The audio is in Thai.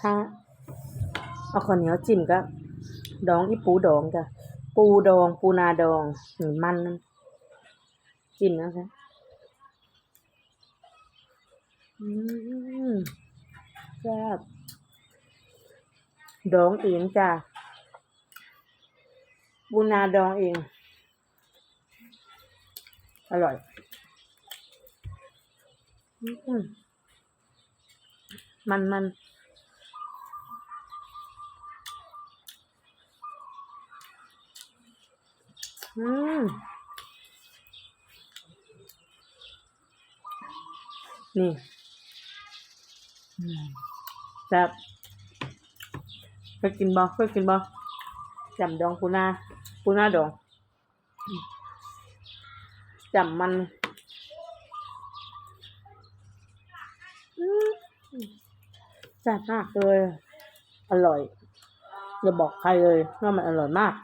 ถ้าเอาข้าวเหนียวจิ้มก็ ดองอีปูดองจ้ะปูดอง ปูนาดองนี่มันนั่นจิ้มนะคะอืมแซ่บดองเองจ้ะปูนาดองเอง อร่อยอืมมันมัน อืมนี่แซ่บเคยกินบ่เคยกินบ่จำดองปูนาปูนาดองจำมันอืมแซ่บมากเลย อร่อยอย่าบอกใครเลยว่ามันอร่อยมาก